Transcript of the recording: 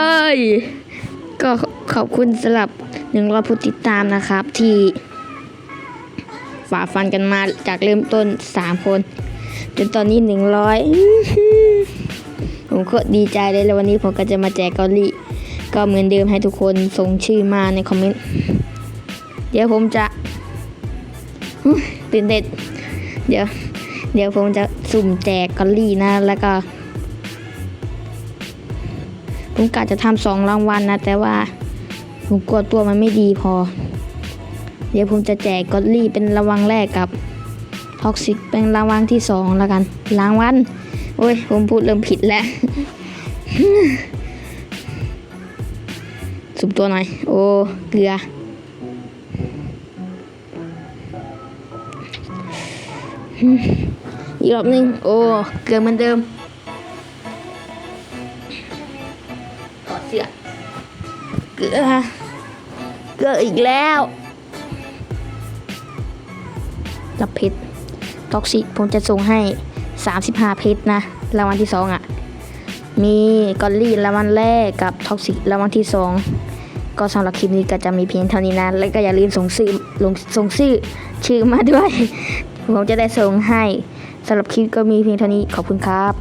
เอ้ยก็ขอบคุณสำหรับหนึ่งร้อยผู้ติดตามนะครับ ที่ฝ่าฟันกันมาจากเริ่มต้นสามคนจนตอนนี้หนึ่งร้อยผมก็ดีใจเลยแล้ววันนี้ผมก็จะมาแจกเกาหลีก็เหมือนเดิมให้ทุกคนส่งชื่อมาในคอมเมนต์ เดี๋ยวผมจะตื่นเต้นเดี๋ยว เดี๋ยวผมจะสุ่มแจกเกาหลีนะแล้วก็ ผมกะจะทำสองรางวัลนะ แต่ว่า ผมกลัวตัวมันไม่ดีพอ เดี๋ยวผมจะแจกกอตลี่เป็นรางวัลแรกกับท็อกซิกเป็นรางวัลที่สองแล้วกันรางวัลโอ้ย ผมพูดเริ่มผิดแล้วสุบตัวหน่อย โอ้ เกลือ อีกรอบหนึง โอ้ เกลือเหมือนเดิม เสื้อเกลือเกลืออีกแล้วรับเพชรท็อกซิกผมจะส่งให้ 35 เพชรนะรางวัลที่สองอะ มีกอลลี่รางวัลแรกกับท็อกซิกรางวัลที่สองก็สำหรับคลิปนี้ก็จะมีเพียงเท่านี้นะ แล้วก็อย่าลืมส่งชื่อลงส่งชื่อชื่อมาด้วย ผมจะได้ส่งให้สำหรับคลิปก็มีเพียงเท่านี้ขอบคุณครับ